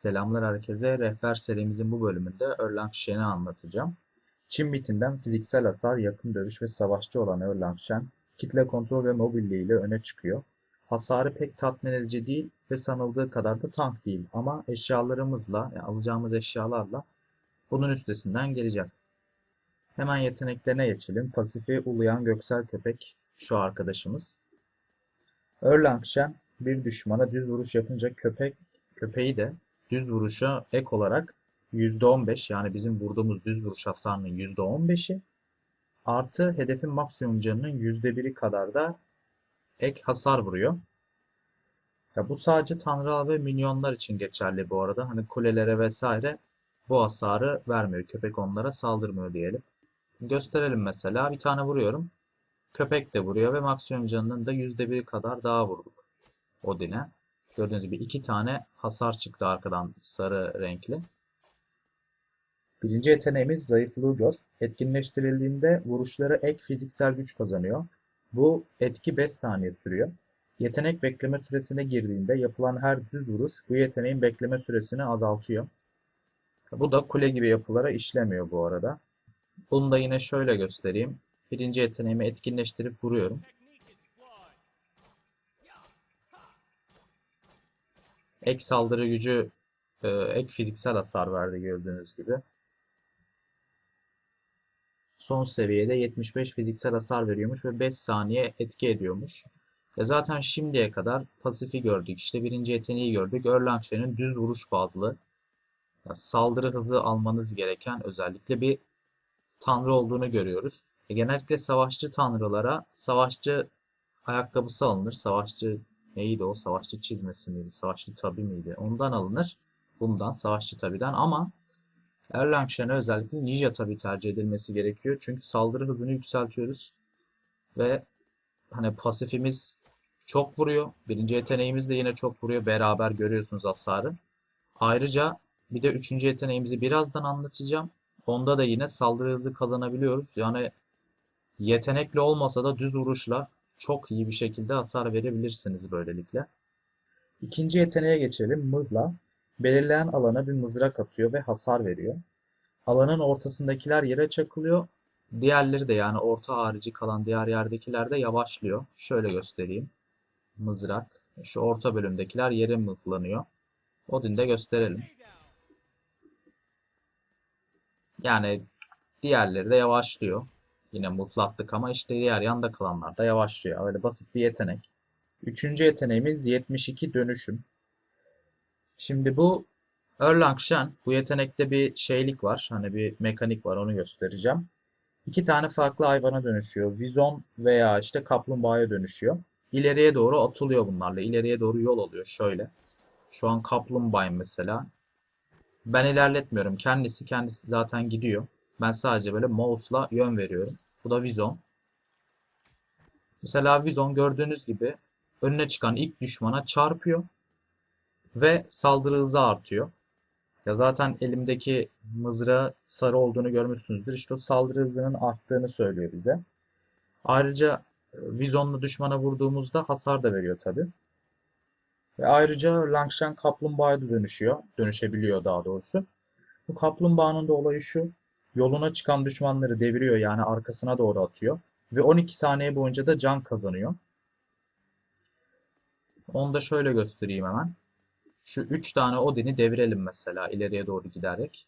Selamlar herkese. Rehber serimizin bu bölümünde Erlang Shen'i anlatacağım. Çin bitinden fiziksel hasar, yakın dövüş ve savaşçı olan Erlang Shen, kitle kontrol ve mobilliği ile öne çıkıyor. Hasarı pek tatmin edici değil ve sanıldığı kadar da tank değil ama eşyalarımızla, yani alacağımız eşyalarla bunun üstesinden geleceğiz. Hemen yeteneklerine geçelim. Pasifi uluyan göksel köpek şu arkadaşımız. Erlang Shen bir düşmana düz vuruş yapınca köpek köpeği de düz vuruşa ek olarak %15 yani bizim vurduğumuz düz vuruş hasarının %15'i artı hedefin maksimum canının %1'i kadar da ek hasar vuruyor. Ya bu sadece tanrılar ve minyonlar için geçerli bu arada. Hani kulelere vesaire bu hasarı vermiyor. Köpek onlara saldırmıyor diyelim. Gösterelim mesela. Bir tane vuruyorum. Köpek de vuruyor ve maksimum canının da %1 kadar daha vurduk Odin'e. Gördüğünüz gibi iki tane hasar çıktı arkadan sarı renkli. Birinci yeteneğimiz zayıflığı gör. Etkinleştirildiğinde vuruşları ek fiziksel güç kazanıyor. Bu etki 5 saniye sürüyor. Yetenek bekleme süresine girdiğinde yapılan her düz vuruş bu yeteneğin bekleme süresini azaltıyor. Bu da kule gibi yapılara işlemiyor bu arada. Bunu da yine şöyle göstereyim. Birinci yeteneğimi etkinleştirip vuruyorum. Ek saldırı gücü e, ek fiziksel hasar verdi gördüğünüz gibi. Son seviyede 75 fiziksel hasar veriyormuş ve 5 saniye etki ediyormuş. E zaten şimdiye kadar pasifi gördük. İşte birinci yeteneği gördük. Erlang Shen'in düz vuruş bazlı yani saldırı hızı almanız gereken özellikle bir tanrı olduğunu görüyoruz. E genellikle savaşçı tanrılara savaşçı ayakkabısı alınır. Savaşçı neydi o? Savaşçı çizmesi miydi? Savaşçı tabi miydi? Ondan alınır. Bundan savaşçı tabiden ama Erlang Shen'e özellikle Ninja tabi tercih edilmesi gerekiyor. Çünkü saldırı hızını yükseltiyoruz. Ve hani pasifimiz çok vuruyor. Birinci yeteneğimiz de yine çok vuruyor. Beraber görüyorsunuz hasarı. Ayrıca bir de üçüncü yeteneğimizi birazdan anlatacağım. Onda da yine saldırı hızı kazanabiliyoruz. Yani yetenekli olmasa da düz vuruşla çok iyi bir şekilde hasar verebilirsiniz böylelikle. İkinci yeteneğe geçelim. Mıhla. Belirleyen alana bir mızrak atıyor ve hasar veriyor. Alanın ortasındakiler yere çakılıyor. Diğerleri de yani orta harici kalan diğer yerdekiler de yavaşlıyor. Şöyle göstereyim. Mızrak. Şu orta bölümdekiler yere mıhlanıyor. Odin'de gösterelim. Yani diğerleri de yavaşlıyor. Yine mutlattık ama işte diğer yanda kalanlar da yavaşlıyor. Öyle basit bir yetenek. Üçüncü yeteneğimiz 72 dönüşüm. Şimdi bu Erlang Shen bu yetenekte bir şeylik var. Hani bir mekanik var onu göstereceğim. İki tane farklı hayvana dönüşüyor. Vizon veya işte kaplumbağaya dönüşüyor. İleriye doğru atılıyor bunlarla. İleriye doğru yol alıyor şöyle. Şu an kaplumbağayım mesela. Ben ilerletmiyorum. Kendisi kendisi zaten gidiyor. Ben sadece böyle mouse'la yön veriyorum. Bu da Vizon. Mesela Vizon gördüğünüz gibi önüne çıkan ilk düşmana çarpıyor ve saldırı hızı artıyor. Ya zaten elimdeki mızrağı sarı olduğunu görmüşsünüzdür. İşte o saldırı hızının arttığını söylüyor bize. Ayrıca e, Vizonlu düşmana vurduğumuzda hasar da veriyor tabi. Ve ayrıca Langshan kaplumbağaya da dönüşüyor. Dönüşebiliyor daha doğrusu. Bu kaplumbağanın da olayı şu. Yoluna çıkan düşmanları deviriyor yani arkasına doğru atıyor. Ve 12 saniye boyunca da can kazanıyor. Onu da şöyle göstereyim hemen. Şu 3 tane Odin'i devirelim mesela ileriye doğru giderek.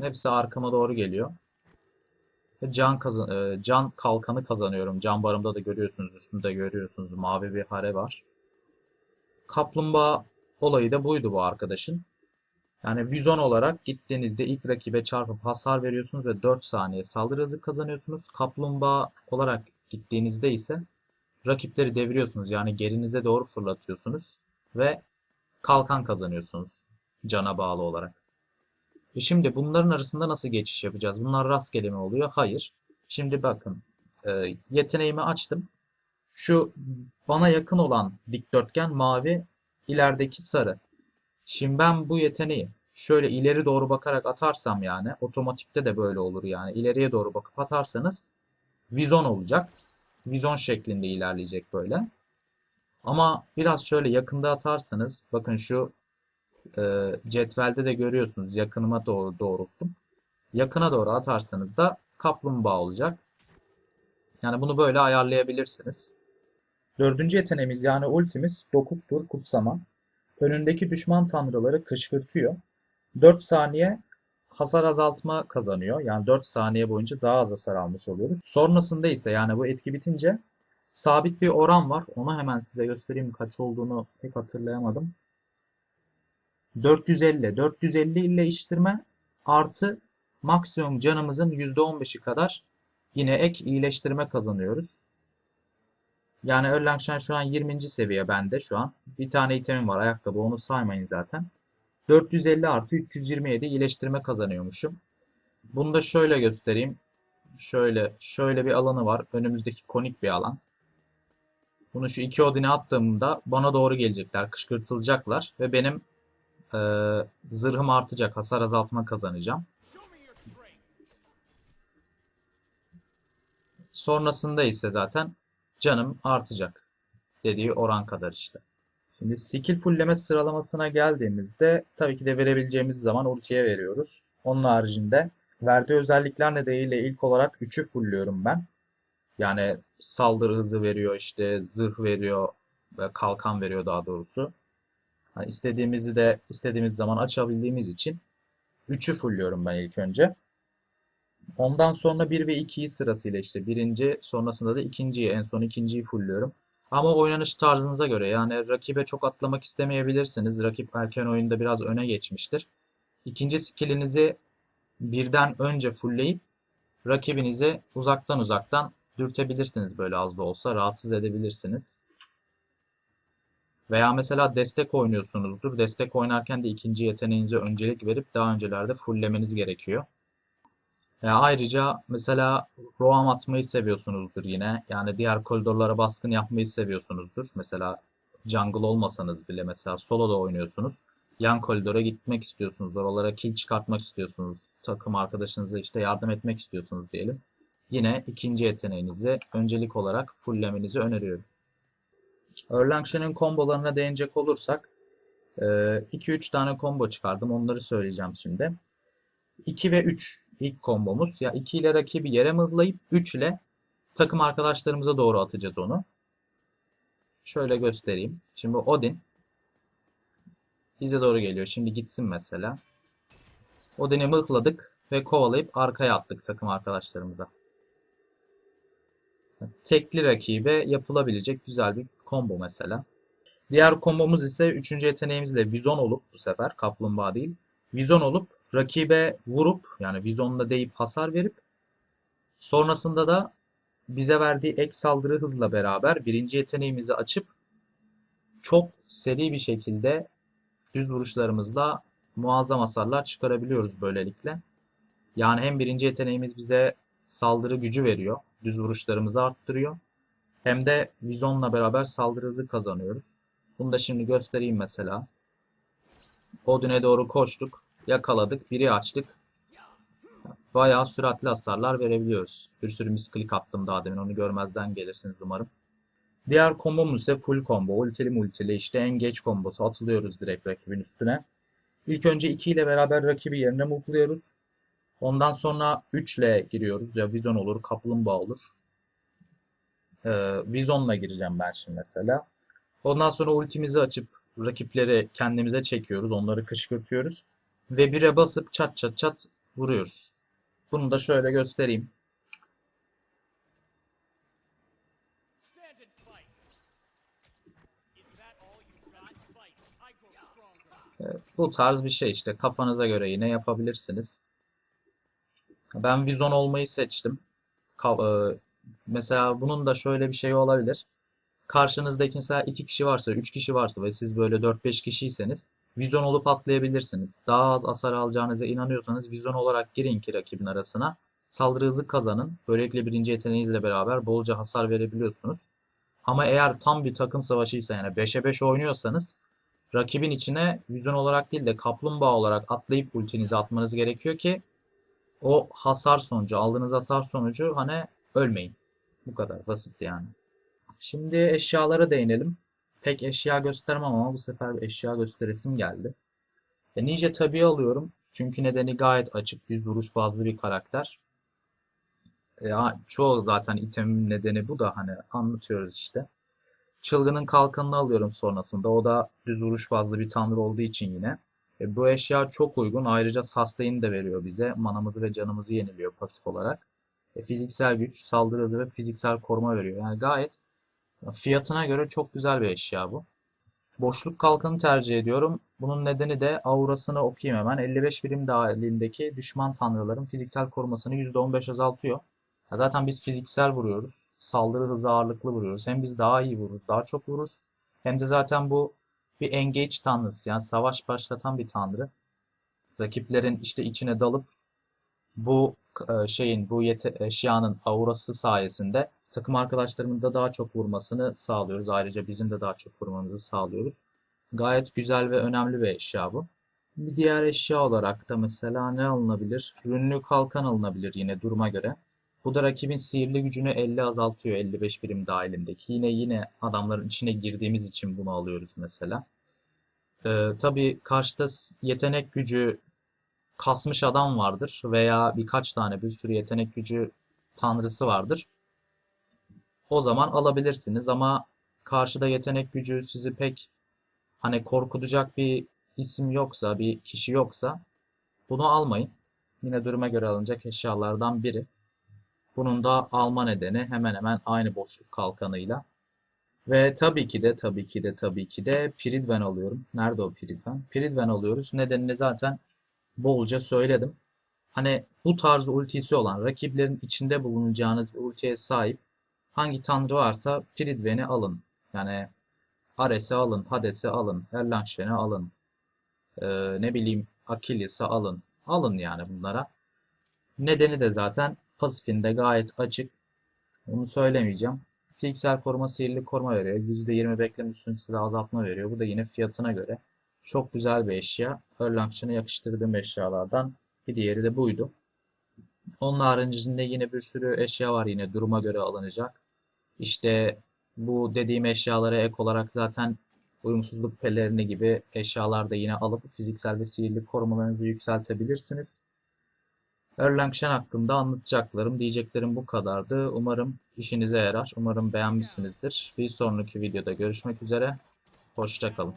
Hepsi arkama doğru geliyor. Can, kazan e, can kalkanı kazanıyorum. Can barımda da görüyorsunuz. Üstünde görüyorsunuz. Mavi bir hare var. Kaplumbağa olayı da buydu bu arkadaşın. Yani vizon olarak gittiğinizde ilk rakibe çarpıp hasar veriyorsunuz ve 4 saniye saldırı hızı kazanıyorsunuz. Kaplumbağa olarak gittiğinizde ise rakipleri deviriyorsunuz. Yani gerinize doğru fırlatıyorsunuz ve kalkan kazanıyorsunuz cana bağlı olarak. E şimdi bunların arasında nasıl geçiş yapacağız? Bunlar rastgele mi oluyor? Hayır. Şimdi bakın e, yeteneğimi açtım. Şu bana yakın olan dikdörtgen mavi, ilerideki sarı. Şimdi ben bu yeteneği şöyle ileri doğru bakarak atarsam yani otomatikte de böyle olur yani ileriye doğru bakıp atarsanız vizon olacak. Vizon şeklinde ilerleyecek böyle. Ama biraz şöyle yakında atarsanız bakın şu e, cetvelde de görüyorsunuz yakınıma doğru doğrulttum. Yakına doğru atarsanız da kaplumbağa olacak. Yani bunu böyle ayarlayabilirsiniz. Dördüncü yeteneğimiz yani ultimiz 9 tur kutsama. Önündeki düşman tanrıları kışkırtıyor. 4 saniye hasar azaltma kazanıyor. Yani 4 saniye boyunca daha az hasar almış oluyoruz. Sonrasında ise yani bu etki bitince sabit bir oran var. Onu hemen size göstereyim kaç olduğunu pek hatırlayamadım. 450. 450 ile iştirme artı maksimum canımızın %15'i kadar yine ek iyileştirme kazanıyoruz. Yani Erlangsen şu an 20. seviye bende şu an. Bir tane itemim var ayakkabı onu saymayın zaten. 450 artı 327 iyileştirme kazanıyormuşum. Bunu da şöyle göstereyim. Şöyle şöyle bir alanı var. Önümüzdeki konik bir alan. Bunu şu iki Odin'e attığımda bana doğru gelecekler. Kışkırtılacaklar. Ve benim e, zırhım artacak. Hasar azaltma kazanacağım. Sonrasında ise zaten canım artacak. Dediği oran kadar işte. Şimdi skill fullleme sıralamasına geldiğimizde tabii ki de verebileceğimiz zaman ultiye veriyoruz. Onun haricinde verdiği özellikler nedeniyle ilk olarak 3'ü fullüyorum ben. Yani saldırı hızı veriyor, işte zırh veriyor ve kalkan veriyor daha doğrusu. Yani istediğimizi de istediğimiz zaman açabildiğimiz için 3'ü fullüyorum ben ilk önce. Ondan sonra 1 ve 2'yi sırasıyla işte birinci sonrasında da ikinciyi en son ikinciyi fullüyorum. Ama oynanış tarzınıza göre yani rakibe çok atlamak istemeyebilirsiniz. Rakip erken oyunda biraz öne geçmiştir. İkinci skillinizi birden önce fullleyip rakibinizi uzaktan uzaktan dürtebilirsiniz böyle az da olsa rahatsız edebilirsiniz. Veya mesela destek oynuyorsunuzdur. Destek oynarken de ikinci yeteneğinize öncelik verip daha öncelerde fulllemeniz gerekiyor. E, ayrıca mesela roam atmayı seviyorsunuzdur yine. Yani diğer koridorlara baskın yapmayı seviyorsunuzdur. Mesela jungle olmasanız bile mesela solo da oynuyorsunuz. Yan koridora gitmek istiyorsunuz. Oralara kill çıkartmak istiyorsunuz. Takım arkadaşınıza işte yardım etmek istiyorsunuz diyelim. Yine ikinci yeteneğinizi öncelik olarak fulllemenizi öneriyorum. Erlangsen'in kombolarına değinecek olursak 2-3 tane combo çıkardım. Onları söyleyeceğim şimdi. 2 ve 3 ilk kombomuz. Ya 2 ile rakibi yere mıhlayıp 3 ile takım arkadaşlarımıza doğru atacağız onu. Şöyle göstereyim. Şimdi Odin bize doğru geliyor. Şimdi gitsin mesela. Odin'i mıhladık ve kovalayıp arkaya attık takım arkadaşlarımıza. Tekli rakibe yapılabilecek güzel bir combo mesela. Diğer kombomuz ise 3. yeteneğimizle Vizon olup bu sefer kaplumbağa değil. Vizon olup rakibe vurup yani vizonla deyip hasar verip sonrasında da bize verdiği ek saldırı hızla beraber birinci yeteneğimizi açıp çok seri bir şekilde düz vuruşlarımızla muazzam hasarlar çıkarabiliyoruz böylelikle. Yani hem birinci yeteneğimiz bize saldırı gücü veriyor. Düz vuruşlarımızı arttırıyor. Hem de vizonla beraber saldırı hızı kazanıyoruz. Bunu da şimdi göstereyim mesela. Odin'e doğru koştuk yakaladık. Biri açtık. Bayağı süratli hasarlar verebiliyoruz. Bir sürü misklik attım daha demin. Onu görmezden gelirsiniz umarım. Diğer kombomuz ise full combo. Ultili multili işte engage kombosu. Atılıyoruz direkt rakibin üstüne. İlk önce 2 ile beraber rakibi yerine mutluyoruz. Ondan sonra 3 ile giriyoruz. Ya Vizon olur, Kaplumbağa olur. Ee, Vizon'la gireceğim ben şimdi mesela. Ondan sonra ultimizi açıp rakipleri kendimize çekiyoruz. Onları kışkırtıyoruz ve 1'e basıp çat çat çat vuruyoruz. Bunu da şöyle göstereyim. Bu tarz bir şey işte kafanıza göre yine yapabilirsiniz. Ben vizon olmayı seçtim. E, mesela bunun da şöyle bir şey olabilir. Karşınızdaki mesela 2 kişi varsa, 3 kişi varsa ve siz böyle 4-5 kişiyseniz vizyon olup atlayabilirsiniz. Daha az hasar alacağınıza inanıyorsanız vizyon olarak girin ki rakibin arasına. Saldırı hızı kazanın. Böylelikle birinci yeteneğinizle beraber bolca hasar verebiliyorsunuz. Ama eğer tam bir takım savaşıysa yani 5'e 5 oynuyorsanız rakibin içine vizyon olarak değil de kaplumbağa olarak atlayıp ultinizi atmanız gerekiyor ki o hasar sonucu, aldığınız hasar sonucu hani ölmeyin. Bu kadar basit yani. Şimdi eşyalara değinelim. Pek eşya göstermem ama bu sefer bir eşya gösteresim geldi. E, Ninja tabii alıyorum. Çünkü nedeni gayet açık. Düz vuruş bazlı bir karakter. E, çoğu zaten itemin nedeni bu da hani anlatıyoruz işte. Çılgının kalkanını alıyorum sonrasında. O da düz vuruş bazlı bir tanrı olduğu için yine. E, bu eşya çok uygun. Ayrıca sustain de veriyor bize. Manamızı ve canımızı yeniliyor pasif olarak. E, fiziksel güç, saldırı ve fiziksel koruma veriyor. Yani gayet fiyatına göre çok güzel bir eşya bu. Boşluk kalkanı tercih ediyorum. Bunun nedeni de aurasını okuyayım hemen. 55 birim dahilindeki düşman tanrıların fiziksel korumasını %15 azaltıyor. Zaten biz fiziksel vuruyoruz. Saldırı hızı ağırlıklı vuruyoruz. Hem biz daha iyi vururuz, daha çok vururuz. Hem de zaten bu bir engage tanrısı. Yani savaş başlatan bir tanrı. Rakiplerin işte içine dalıp bu e, şeyin, bu yete- eşyanın aurası sayesinde takım arkadaşlarımın da daha çok vurmasını sağlıyoruz. Ayrıca bizim de daha çok vurmamızı sağlıyoruz. Gayet güzel ve önemli bir eşya bu. Bir diğer eşya olarak da mesela ne alınabilir? Rünlü kalkan alınabilir yine duruma göre. Bu da rakibin sihirli gücünü 50 azaltıyor 55 birim dahilindeki. Yine yine adamların içine girdiğimiz için bunu alıyoruz mesela. Ee, tabii karşıda yetenek gücü kasmış adam vardır veya birkaç tane bir sürü yetenek gücü tanrısı vardır. O zaman alabilirsiniz ama karşıda yetenek gücü sizi pek hani korkutacak bir isim yoksa, bir kişi yoksa bunu almayın. Yine duruma göre alınacak eşyalardan biri. Bunun da alma nedeni hemen hemen aynı boşluk kalkanıyla. Ve tabii ki de tabii ki de tabii ki de Pridwen alıyorum. Nerede o Pridwen? Pridwen alıyoruz. Nedenini zaten bolca söyledim. Hani bu tarz ultisi olan rakiplerin içinde bulunacağınız bir ultiye sahip hangi tanrı varsa Pridwen'i alın. Yani Ares'i alın, Hades'i alın, Erlangsen'i alın. Ee, ne bileyim Achilles'i alın. Alın yani bunlara. Nedeni de zaten pasifinde gayet açık. Onu söylemeyeceğim. Fiziksel koruma, sihirli koruma veriyor. %20 bekleme süresi azaltma veriyor. Bu da yine fiyatına göre çok güzel bir eşya. Erlangsen'e yakıştırdığım eşyalardan bir diğeri de buydu. Onun haricinde yine bir sürü eşya var yine duruma göre alınacak. İşte bu dediğim eşyalara ek olarak zaten uyumsuzluk pelerini gibi eşyalar da yine alıp fiziksel ve sihirli korumalarınızı yükseltebilirsiniz. Erlangsen hakkında anlatacaklarım, diyeceklerim bu kadardı. Umarım işinize yarar. Umarım beğenmişsinizdir. Bir sonraki videoda görüşmek üzere. Hoşça kalın.